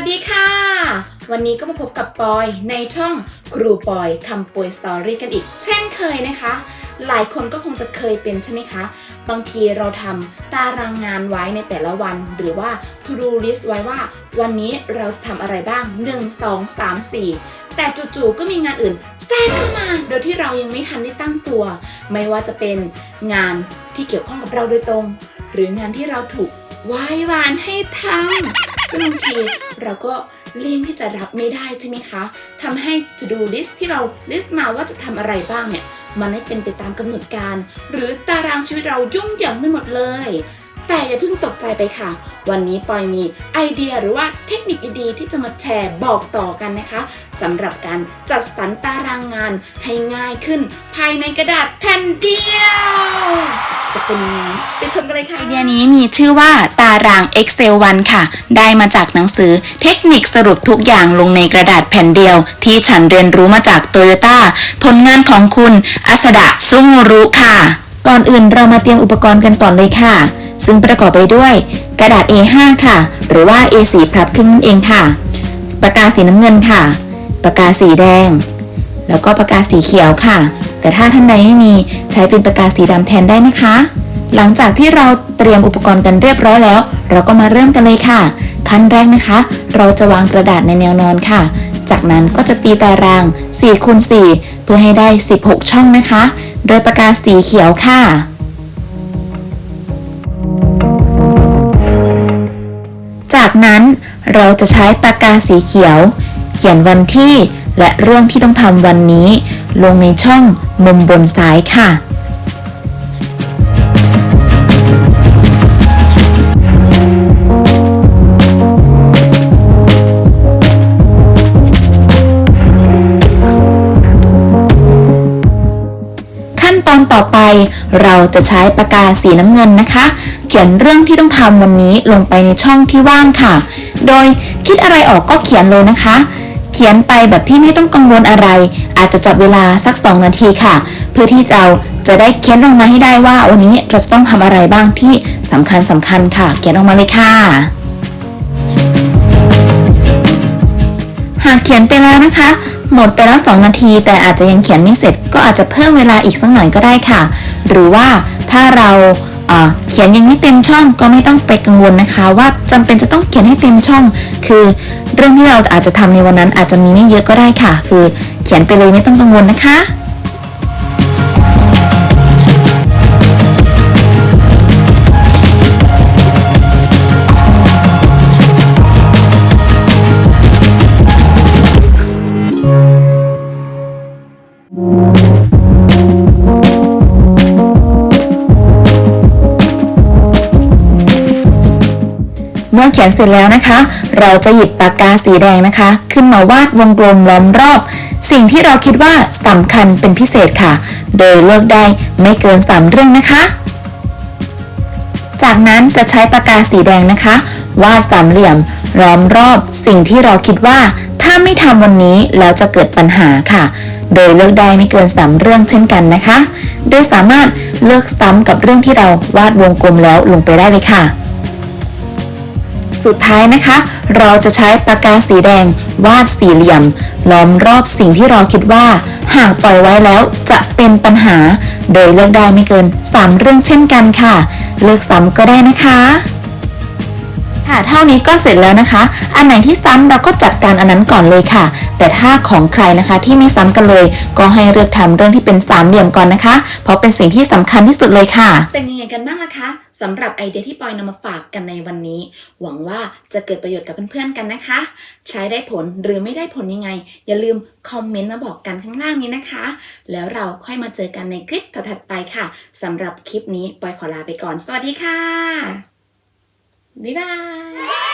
วัสดีค่ะ วันนี้ก็มาพบกับปอยในช่องครูปอยคำปวยสตอรี่กันอีก เช่นเคยนะคะ หลายคนก็คงจะเคยเป็นใช่ไหมคะ บางทีเราทำตารางงานไว้ในแต่ละวัน หรือว่า to do list ไว้ว่า วันนี้เราจะทำอะไรบ้าง 1 2 3 4 แต่จู่ๆก็มีงานอื่นแทรกเข้ามา โดยที่เรายังไม่ทันได้ตั้งตัว ไม่ว่าจะเป็นงานที่เกี่ยวข้องกับเราโดยตรง หรืองานที่เราถูกวายวานให้ทำ ซึ่งบางทีเราก็เลี่ยงที่จะรับไม่ได้ใช่ไหมคะทำให้ to do list ที่เรา list มาว่าจะทำอะไรบ้างเนี่ย มันไม่เป็นไปตามกำหนดการ หรือตารางชีวิตเรายุ่งเหยิงไปหมดเลย แต่อย่าเพิ่งตกใจไปค่ะ วันนี้ปอยมีไอเดียหรือว่าเทคนิคดีๆที่จะมาแชร์บอกต่อกันนะคะสำหรับการจัดสรรตารางงานให้ง่ายขึ้น ภายในกระดาษแผ่นเดียว เป็นยังไงไปชมกันเลยค่ะไอเดียนี้มีชื่อว่าตาราง Excel 1 ค่ะ ได้มาจากหนังสือเทคนิคสรุปทุกอย่างลงในกระดาษแผ่นเดียว ที่ฉันเรียนรู้มาจากโตโยต้าผลงานของคุณอัสดะซุงรุค่ะ ก่อนอื่นเรามาเตรียมอุปกรณ์กันก่อนเลยค่ะ ซึ่งประกอบไปด้วย กระดาษ A5 ค่ะ หรือว่า A4 พับครึ่งนั่นเองค่ะ ปากกาสีน้ำเงินค่ะ ปากกาสีแดง แล้วก็ปากกาสีเขียวค่ะ แต่ถ้าท่านใดไม่มีใช้เป็นปากกาสีดำแทนได้นะคะ หลังจากที่เราเตรียมอุปกรณ์กันเรียบร้อยแล้ว เราก็มาเริ่มกันเลยค่ะ ขั้นแรกนะคะ เราจะวางกระดาษในแนวนอนค่ะ จากนั้นก็จะตีตาราง4คูณ4เพื่อให้ได้ 16 ช่องนะคะ โดยปากกาสีเขียวค่ะจากนั้นเราจะใช้ปากกาสีเขียว เขียนวันที่และเรื่องที่ต้องทำวันนี้ ลงในช่องมุมบนซ้ายค่ะ ขั้นตอนต่อไปเราจะใช้ปากกาสีน้ำเงินนะคะ เขียนเรื่องที่ต้องทำวันนี้ลงไปในช่องที่ว่างค่ะ โดยคิดอะไรออกก็เขียนเลยนะคะ เขียนไปแบบที่ไม่ต้องกังวลอะไร อาจจะจับเวลาสัก 2 นาทีค่ะ เพื่อที่เราจะได้เขียนออกมาให้ได้ว่าวันนี้เราจะต้องทำอะไรบ้างที่สำคัญสำคัญค่ะ เขียนออกมาเลยค่ะหากเขียนไปแล้วนะคะ หมดไปแล้ว 2 นาที แต่อาจจะยังเขียนไม่เสร็จ ก็อาจจะเพิ่มเวลาอีกสักหน่อยก็ได้ค่ะ หรือว่าถ้าเรา เขียนยังไม่เต็มช่องก็ไม่ต้องไปกังวลนะคะ ว่าจำเป็นจะต้องเขียนให้เต็มช่อง คือเรื่องที่เราอาจจะทำในวันนั้นอาจจะมีไม่เยอะก็ได้ค่ะ คือเขียนไปเลยไม่ต้องกังวลนะคะ มื่อเขียนเสร็จแล้วนะคะ เราจะหยิบปากกาสีแดงนะคะ ขึ้นมาวาดวงกลมล้อมรอบ สิ่งที่เราคิดว่าสำคัญเป็นพิเศษค่ะ โดยเลือกได้ไม่เกิน 3 เรื่องนะคะ จากนั้นจะใช้ปากกาสีแดงนะคะ วาดสามเหลี่ยมล้อมรอบสิ่งที่เราคิดว่าถ้าไม่ทำวันนี้แล้วจะเกิดปัญหาค่ะ โดยเลือกได้ไม่เกิน 3 เรื่องเช่นกันนะคะ โดยสามารถเลือกซ้ำกับเรื่องที่เราวาดวงกลมแล้วลงไปได้เลยค่ะ สุดท้ายนะคะ เราจะใช้ปากกาสีแดงวาดสี่เหลี่ยม ล้อมรอบสิ่งที่เราคิดว่า หากปล่อยไว้แล้วจะเป็นปัญหา โดยเลือกได้ไม่เกิน 3 เรื่องเช่นกันค่ะ เลือกซ้ำก็ได้นะคะ ค่ะเท่านี้ก็เสร็จแล้วนะคะ อันไหนที่ซ้ำเราก็จัดการอันนั้นก่อนเลยค่ะ แต่ถ้าของใครนะคะที่ไม่ซ้ำกันเลย ก็ให้เลือกทำเรื่องที่เป็นสามเหลี่ยมก่อนนะคะ เพราะเป็นสิ่งที่สำคัญที่สุดเลยค่ะ เป็นยังไงกันบ้างล่ะคะสำหรับไอเดียที่ปอยนำมาฝากกันในวันนี้ หวังว่าจะเกิดประโยชน์กับเพื่อนๆกันนะคะ ใช้ได้ผลหรือไม่ได้ผลยังไง อย่าลืมคอมเมนต์มาบอกกันข้างล่างนี้นะคะ แล้วเราค่อยมาเจอกันในคลิปถัดๆไปค่ะสำหรับคลิปนี้ปอยขอลาไปก่อน สวัสดีค่ะ บ๊ายบาย